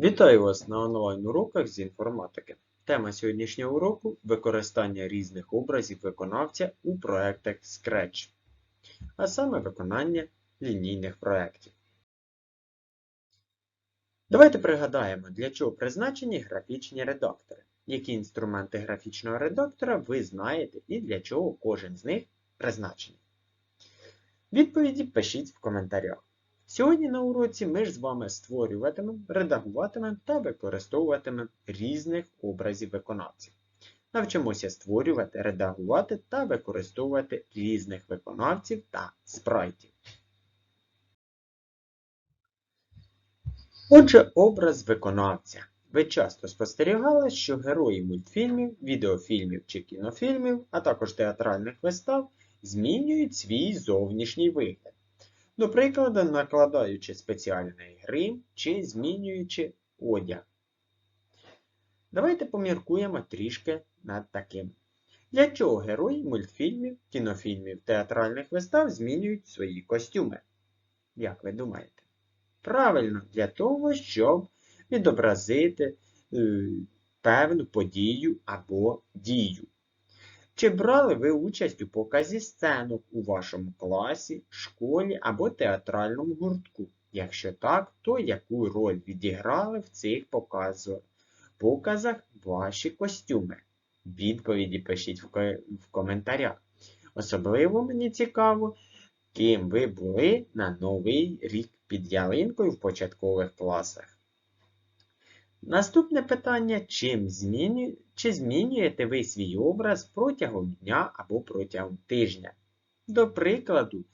Вітаю вас на онлайн-уроках з інформатики. Тема сьогоднішнього уроку використання різних образів виконавця у проектах Scratch, а саме виконання лінійних проєктів. Давайте пригадаємо, для чого призначені графічні редактори, які інструменти графічного редактора ви знаєте і для чого кожен з них призначений. Відповіді пишіть в коментарях. Сьогодні на уроці ми ж з вами створюватимемо, редагуватимемо та використовуватимемо різних образів виконавців. Навчимося створювати, редагувати та використовувати різних виконавців та спрайтів. Отже, образ виконавця. Ви часто спостерігали, що герої мультфільмів, відеофільмів чи кінофільмів, а також театральних вистав змінюють свій зовнішній вигляд. До прикладу, накладаючи спеціальний грим чи змінюючи одяг. Давайте поміркуємо трішки над таким. Для чого герої мультфільмів, кінофільмів, театральних вистав змінюють свої костюми? Як ви думаєте? Правильно, для того, щоб відобразити е, певну подію або дію. Чи брали ви участь у показі сценок у вашому класі, школі або театральному гуртку? Якщо так, то яку роль відіграли в цих показах, ваші костюми? Відповіді пишіть в, ко- в коментарях. Особливо мені цікаво, ким ви були на новий рік під ялинкою в початкових класах. Наступне питання: чим зміню... чи змінюєте ви свій образ протягом дня або протягом тижня? До прикладу,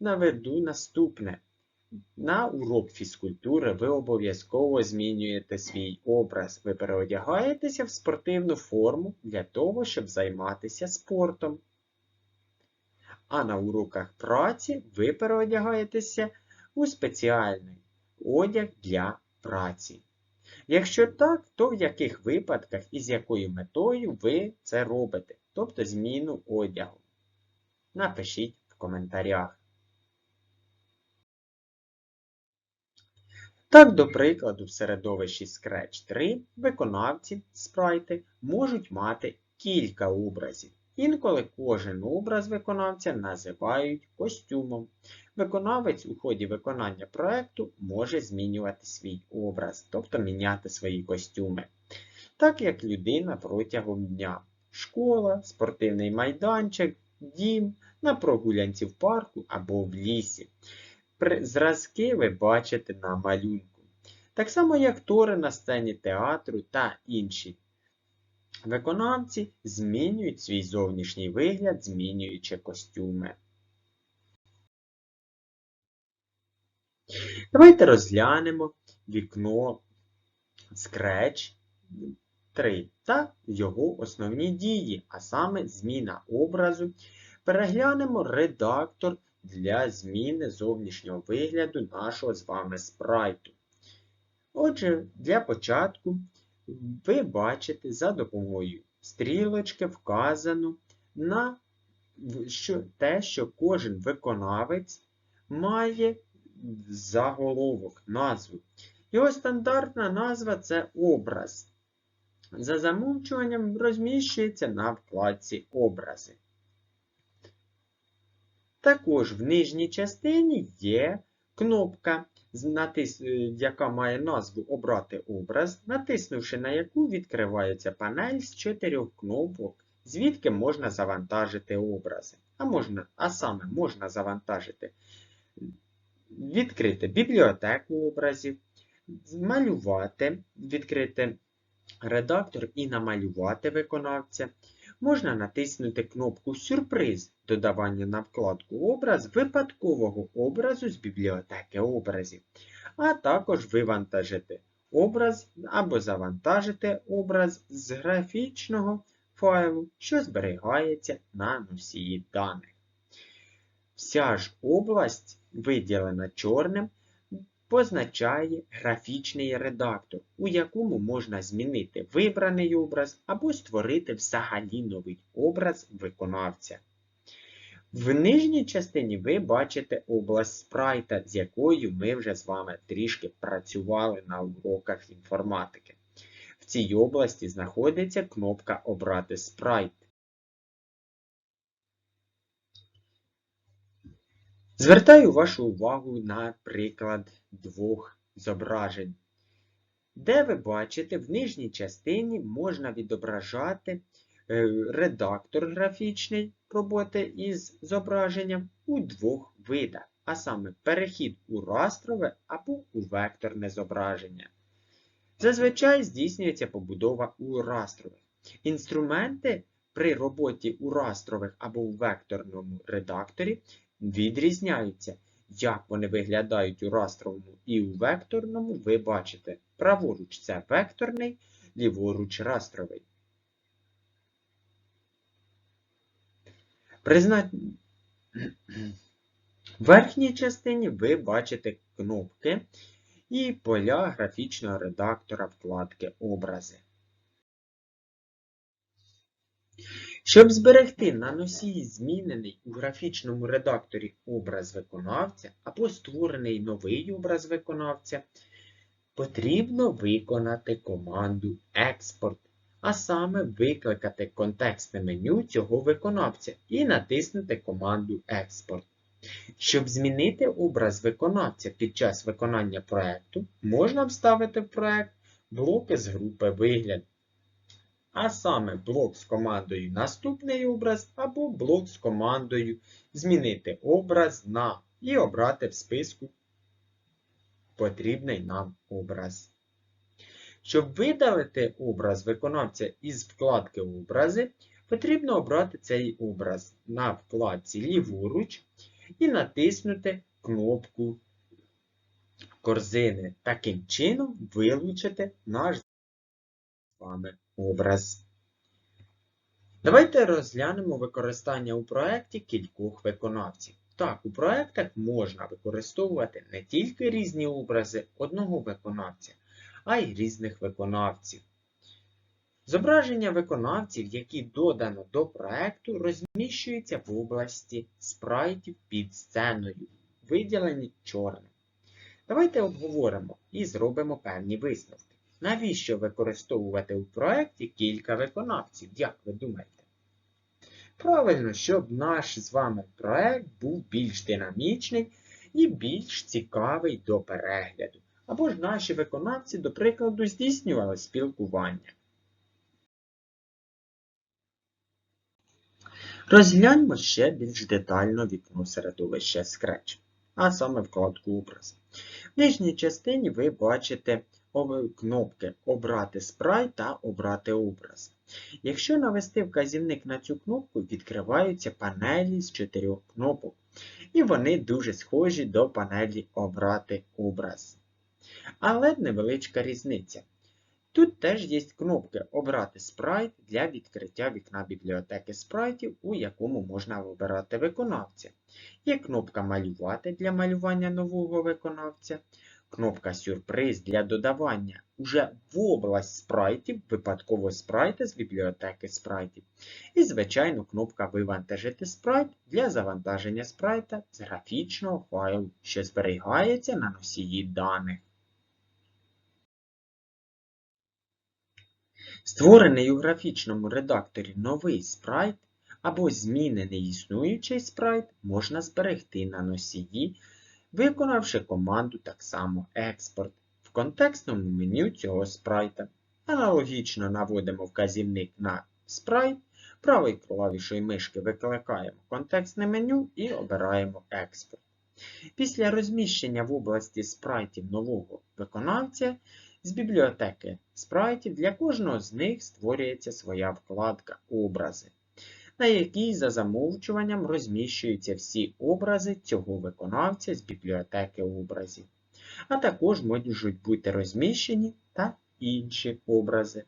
наведу наступне. На урок фізкультури ви обов'язково змінюєте свій образ. Ви переодягаєтеся в спортивну форму для того, щоб займатися спортом. А на уроках праці ви переодягаєтеся у спеціальний одяг для праці. Якщо так, то в яких випадках і з якою метою ви це робите, тобто зміну одягу? Напишіть в коментарях. Так, до прикладу, в середовищі Scratch 3 виконавці спрайти можуть мати кілька образів. Інколи кожен образ виконавця називають костюмом. Виконавець у ході виконання проекту може змінювати свій образ, тобто міняти свої костюми. Так як людина протягом дня. Школа, спортивний майданчик, дім, на прогулянці в парку або в лісі. Зразки ви бачите на малюнку. Так само, як тори на сцені театру та інші виконавці змінюють свій зовнішній вигляд, змінюючи костюми. Давайте розглянемо вікно Scratch 3 та його основні дії, а саме зміна образу. Переглянемо редактор для зміни зовнішнього вигляду нашого з вами спрайту. Отже, для початку ви бачите за допомогою стрілочки вказано на те, що кожен виконавець має заголовок, назву. Його стандартна назва це образ. За замовчуванням розміщується на вкладці Образи. Також в нижній частині є кнопка, е, яка має назву Обрати образ, натиснувши на яку відкривається панель з чотирьох кнопок, звідки можна завантажити образи. А, можна, а саме можна завантажити відкрити бібліотеку образів, малювати, відкрити редактор і намалювати виконавця. Можна натиснути кнопку Сюрприз додавання на вкладку Образ випадкового образу з бібліотеки образів, а також вивантажити образ або завантажити образ з графічного файлу, що зберігається на носії даних. Вся ж область, виділена чорним, позначає графічний редактор, у якому можна змінити вибраний образ або створити взагалі новий образ виконавця. В нижній частині ви бачите область спрайта, з якою ми вже з вами трішки працювали на уроках інформатики. В цій області знаходиться кнопка Обрати спрайт. Звертаю вашу увагу на приклад двох зображень, де ви бачите, в нижній частині можна відображати е, редактор графічний роботи із зображенням у двох видах, а саме перехід у растрове або у векторне зображення. Зазвичай здійснюється побудова у растрових. Інструменти при роботі у растрових або у векторному редакторі відрізняються. Як вони виглядають у растровому і у векторному, ви бачите. Праворуч це векторний, ліворуч растровий. Призна... В верхній частині ви бачите кнопки і поля графічного редактора вкладки Образи. Щоб зберегти на носії змінений у графічному редакторі образ виконавця або створений новий образ виконавця, потрібно виконати команду Експорт, а саме викликати контекстне меню цього виконавця і натиснути команду Експорт. Щоб змінити образ виконавця під час виконання проєкту, можна вставити в проєкт блоки з групи вигляд. А саме блок з командою Наступний образ або блок з командою Змінити образ на і обрати в списку потрібний нам образ. Щоб видалити образ виконавця із вкладки Образи, потрібно обрати цей образ на вкладці ліворуч і натиснути кнопку корзини. Таким чином вилучити наш з вами образ. Давайте розглянемо використання у проєкті кількох виконавців. Так, у проєктах можна використовувати не тільки різні образи одного виконавця, а й різних виконавців. Зображення виконавців, які додано до проєкту, розміщуються в області спрайтів під сценою, виділені чорним. Давайте обговоримо і зробимо певні висновки. Навіщо використовувати у проєкті кілька виконавців, як ви думаєте? Правильно, щоб наш з вами проєкт був більш динамічний і більш цікавий до перегляду. Або ж наші виконавці, до прикладу, здійснювали спілкування. Розгляньмо ще більш детально вікно середовища Scratch, а саме вкладку образ. В нижній частині ви бачите кнопки Обрати спрайт та Обрати образ. Якщо навести вказівник на цю кнопку, відкриваються панелі з чотирьох кнопок, і вони дуже схожі до панелі Обрати образ. Але невеличка різниця. Тут теж є кнопки Обрати спрайт для відкриття вікна бібліотеки спрайтів, у якому можна вибирати виконавця. Є кнопка Малювати для малювання нового виконавця, кнопка Сюрприз для додавання уже в область спрайтів, випадково спрайти з бібліотеки спрайтів. І, звичайно, кнопка Вивантажити спрайт для завантаження спрайта з графічного файлу, що зберігається на носії даних. Створений у графічному редакторі новий спрайт або змінений існуючий спрайт можна зберегти на носії, виконавши команду так само експорт в контекстному меню цього спрайта. Аналогічно наводимо вказівник на спрайт, правою клавішою мишки викликаємо контекстне меню і обираємо експорт. Після розміщення в області спрайтів нового виконавця з бібліотеки спрайтів для кожного з них створюється своя вкладка Образи, на якій за замовчуванням розміщуються всі образи цього виконавця з бібліотеки образів. А також можуть бути розміщені та інші образи.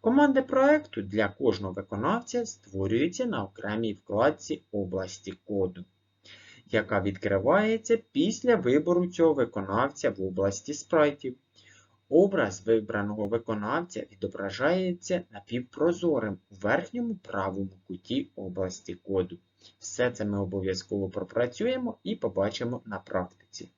Команди проекту для кожного виконавця створюються на окремій вкладці області коду, яка відкривається після вибору цього виконавця в області спрайтів. Образ вибраного виконавця відображається напівпрозорим у верхньому правому куті області коду. Все це ми обов'язково пропрацюємо і побачимо на практиці.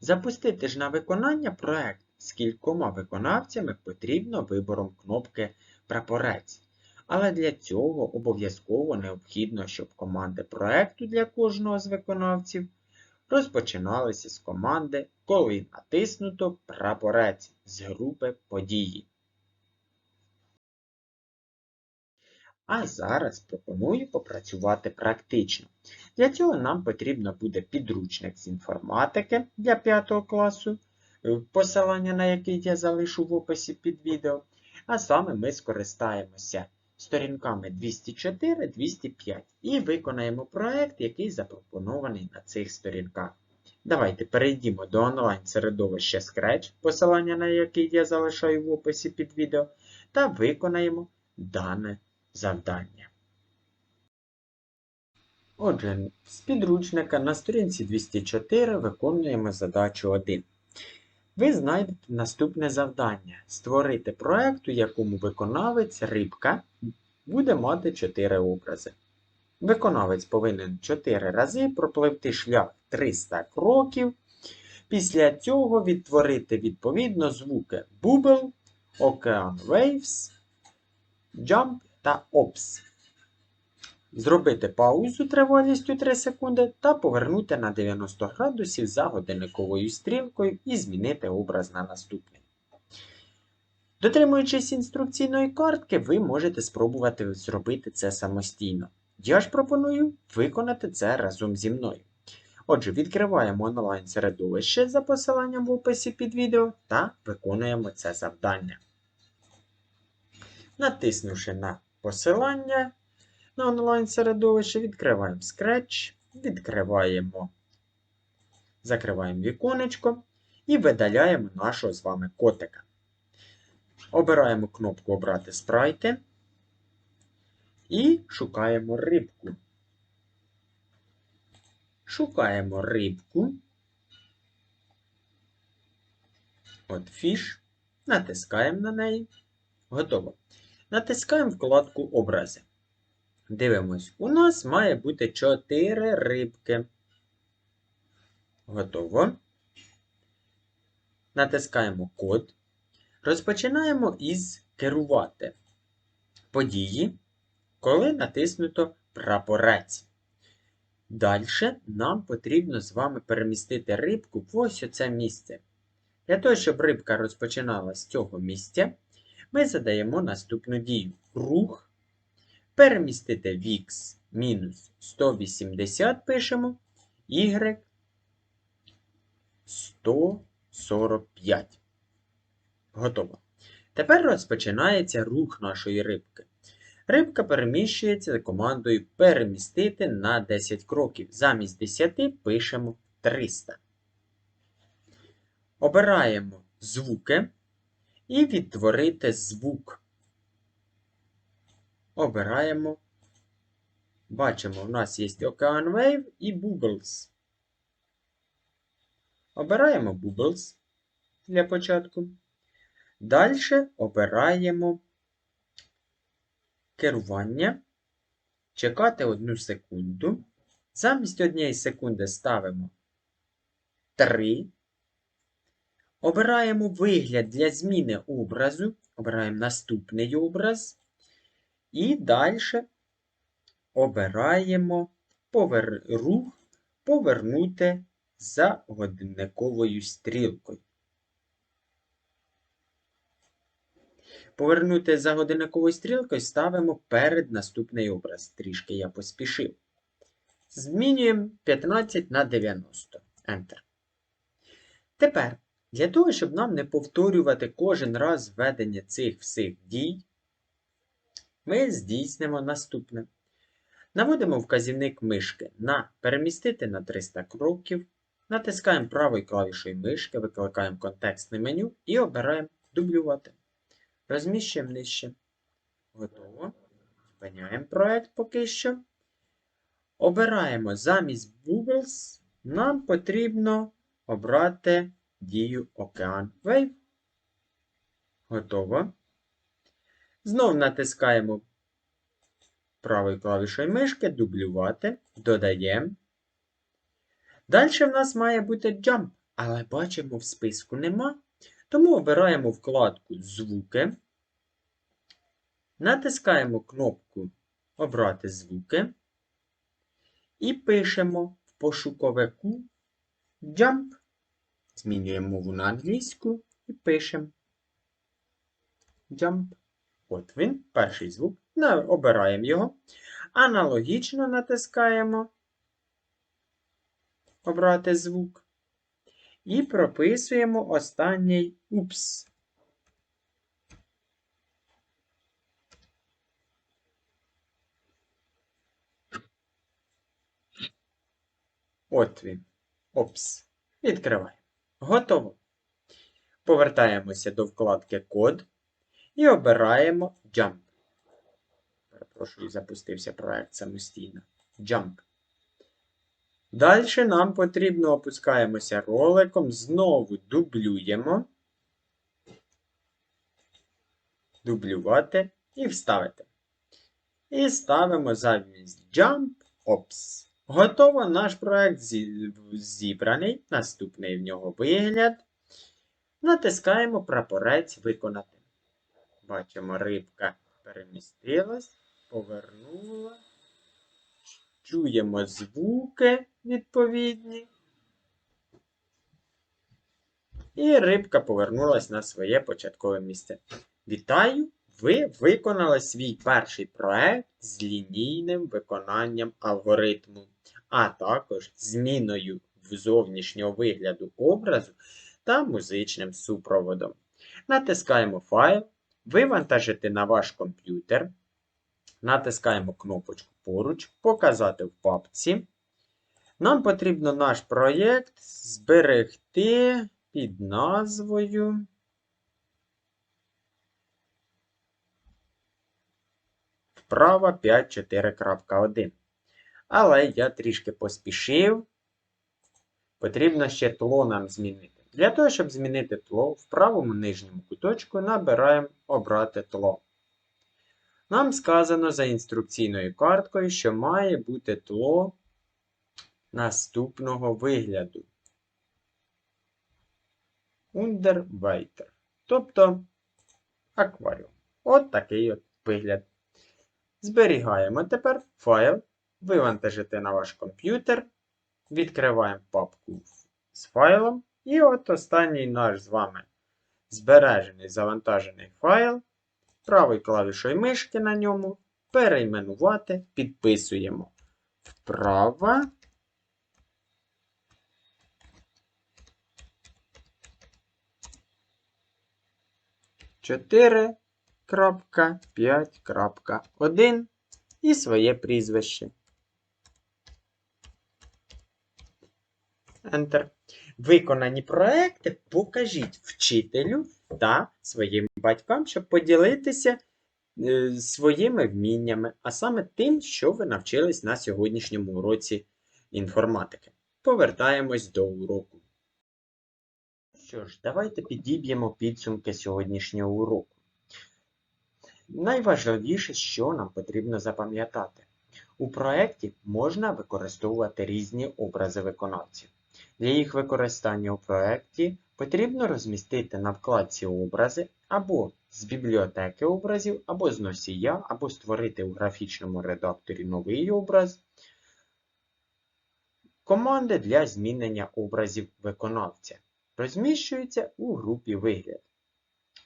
Запустити ж на виконання проект з кількома виконавцями потрібно вибором кнопки Прапорець. Але для цього обов'язково необхідно, щоб команди проекту для кожного з виконавців розпочиналися з команди, коли натиснуто прапорець з групи події. А зараз пропоную попрацювати практично. Для цього нам потрібно буде підручник з інформатики для 5 класу, е, посилання на який я залишу в описі під відео. А саме ми скористаємося сторінками 204-205 і виконаємо проект, який запропонований на цих сторінках. Давайте перейдімо до онлайн-середовища Scratch, посилання на який я залишаю в описі під відео, та виконаємо дане завдання. Отже, з підручника на сторінці 204 виконуємо задачу 1. Ви знайдете наступне завдання: створити проект, у якому виконавець рибка буде мати 4 образи. Виконавець повинен 4 рази пропливти шлях 300 кроків. Після цього відтворити відповідно звуки Bubble, Ocean Waves, Jump та Ops. Зробити паузу тривалістю 3 секунди та повернути на 90 градусів за годинниковою стрілкою і змінити образ на наступний. Дотримуючись інструкційної картки, ви можете спробувати зробити це самостійно. Я ж пропоную виконати це разом зі мною. Отже, відкриваємо онлайн-середовище за посиланням в описі під відео та виконуємо це завдання. Натиснувши на посилання на онлайн-середовище, відкриваємо Scratch, відкриваємо, закриваємо віконечко і видаляємо нашого з вами котика. Обираємо кнопку Обрати спрайти і шукаємо рибку. Шукаємо рибку. От фіш. Натискаємо на неї. Готово. Натискаємо вкладку Образи. Дивимось, у нас має бути 4 рибки. Готово. Натискаємо код. Розпочинаємо із керувати події, коли натиснуто прапорець. Далі нам потрібно з вами перемістити рибку в ось оце місце. Для того, щоб рибка розпочинала з цього місця, ми задаємо наступну дію. Рух. Перемістити в X мінус 180 пишемо, Y 145. Готово. Тепер розпочинається рух нашої рибки. Рибка переміщується за командою перемістити на 10 кроків. Замість 10 пишемо 300. Обираємо звуки і відтворити звук. Обираємо. Бачимо, у нас є Ocean Wave і Bubbles. Обираємо Bubbles для початку. Далі обираємо керування. Чекати одну секунду. Замість однієї секунди ставимо 3. Обираємо вигляд для зміни образу. Обираємо наступний образ. І далі обираємо повер... рух повернути за годинниковою стрілкою. Повернути за годинниковою стрілкою ставимо перед наступний образ. Трішки я поспішив. Змінюємо 15 на 90. Enter. Тепер, для того, щоб нам не повторювати кожен раз введення цих всіх дій, ми здійснимо наступне. Наводимо вказівник мишки на перемістити на 300 кроків. Натискаємо правою клавішою мишки, викликаємо контекстне меню і обираємо дублювати. Розміщуємо нижче. Готово. Зупиняємо проект поки що. Обираємо замість Bubbles. Нам потрібно обрати дію Ocean Wave. Готово. Знову натискаємо правою клавішою мишки, дублювати, додаємо. Далі в нас має бути Jump, але бачимо, в списку нема. Тому обираємо вкладку Звуки. Натискаємо кнопку Обрати звуки. І пишемо в пошуковику Jump. Змінюємо мову на англійську і пишемо Jump. От він, перший звук. Обираємо його. Аналогічно натискаємо Обрати звук. І прописуємо останній упс. От він. Опс. Відкриваємо. Готово. Повертаємося до вкладки Код і обираємо Jump. Перепрошую, запустився проект самостійно. Jump. Далі нам потрібно опускаємося роликом, знову дублюємо, дублювати і вставити. І ставимо замість Jump Ops. Готово, наш проект зібраний. Наступний в нього вигляд. Натискаємо прапорець виконати. Бачимо, рибка перемістилась, повернула. Чуємо звуки відповідні. І рибка повернулась на своє початкове місце. Вітаю! Ви виконали свій перший проект з лінійним виконанням алгоритму, а також зміною зовнішнього вигляду образу та музичним супроводом. Натискаємо файл, вивантажити на ваш комп'ютер. Натискаємо кнопочку поруч, показати в папці. Нам потрібно наш проєкт зберегти під назвою. Вправа 5.4.1. Але я трішки поспішив. Потрібно ще тло нам змінити. Для того, щоб змінити тло, в правому нижньому куточку набираємо Обрати тло. Нам сказано за інструкційною карткою, що має бути тло наступного вигляду. Underwater. Тобто акваріум. От такий от вигляд. Зберігаємо тепер файл, вивантажите на ваш комп'ютер. Відкриваємо папку з файлом. І от останній наш з вами збережений завантажений файл правою клавішою мишки на ньому перейменувати, підписуємо вправо. Чотири крапка, п'ять крапка, один і своє прізвище. Enter. Виконані проекти покажіть вчителю та своїм батькам, щоб поділитися е, своїми вміннями, а саме тим, що ви навчились на сьогоднішньому уроці інформатики. Повертаємось до уроку. Що ж, давайте підіб'ємо підсумки сьогоднішнього уроку. Найважливіше, що нам потрібно запам'ятати. У проєкті можна використовувати різні образи виконавців. Для їх використання у проєкті потрібно розмістити на вкладці образи або з бібліотеки образів, або з носія, або створити у графічному редакторі новий образ. Команди для змінення образів виконавця розміщуються у групі вигляд.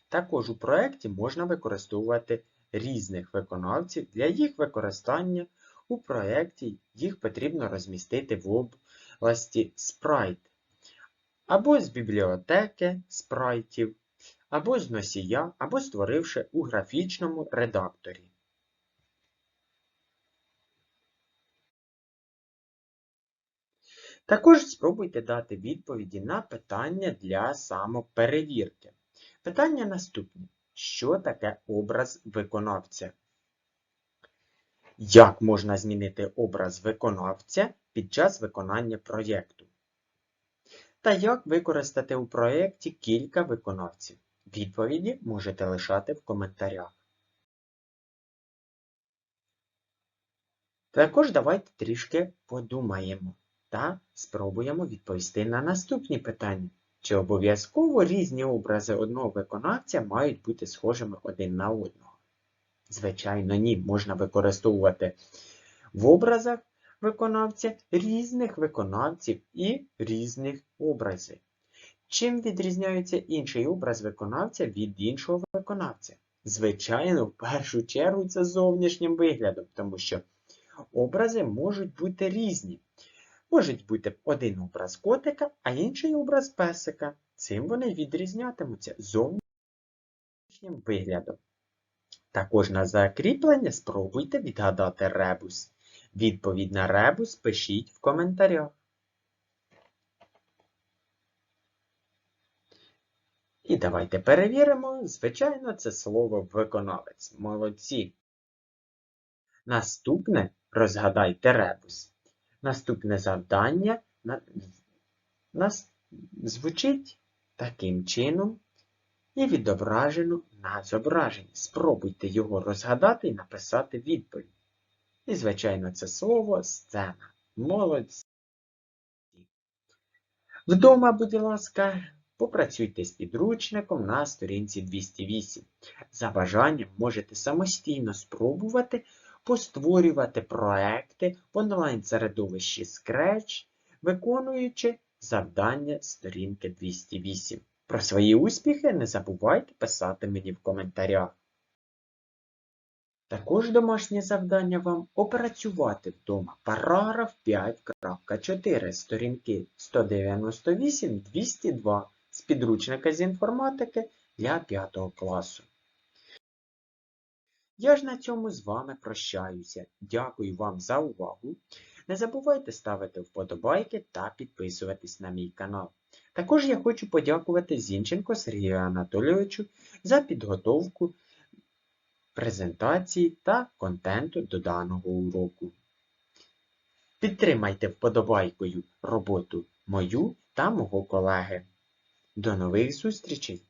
Також у проєкті можна використовувати різних виконавців. Для їх використання у проєкті їх потрібно розмістити в області Sprite, або з бібліотеки спрайтів, або з носія, або створивши у графічному редакторі. Також спробуйте дати відповіді на питання для самоперевірки. Питання наступне. Що таке образ виконавця? Як можна змінити образ виконавця під час виконання проєкту? Та як використати у проєкті кілька виконавців? Відповіді можете лишати в коментарях. Також давайте трішки подумаємо та спробуємо відповісти на наступні питання. Чи обов'язково різні образи одного виконавця мають бути схожими один на одного? Звичайно, ні. Можна використовувати в образах виконавця різних виконавців і різних образів. Чим відрізняється інший образ виконавця від іншого виконавця? Звичайно, в першу чергу це зовнішнім виглядом, тому що образи можуть бути різні. Можуть бути один образ котика, а інший образ песика. Цим вони відрізнятимуться зовнішнім виглядом. Також на закріплення спробуйте відгадати ребус. Відповідь на ребус пишіть в коментарях. І давайте перевіримо. Звичайно, це слово виконавець. Молодці. Наступне розгадайте ребус. Наступне завдання на... нас звучить таким чином і відображено на зображенні. Спробуйте його розгадати і написати відповідь. І, звичайно, це слово сцена. Молодці. Вдома, будь ласка, попрацюйте з підручником на сторінці 208. За бажанням можете самостійно спробувати постворювати проекти в онлайн-середовищі Scratch, виконуючи завдання сторінки 208. Про свої успіхи не забувайте писати мені в коментарях. Також домашнє завдання вам опрацювати вдома параграф 5.4 сторінки 198-202 з підручника з інформатики для 5 класу. Я ж на цьому з вами прощаюся. Дякую вам за увагу. Не забувайте ставити вподобайки та підписуватись на мій канал. Також я хочу подякувати Зінченко Сергію Анатолійовичу за підготовку презентації та контенту до даного уроку. Підтримайте вподобайкою роботу мою та мого колеги. До нових зустрічей!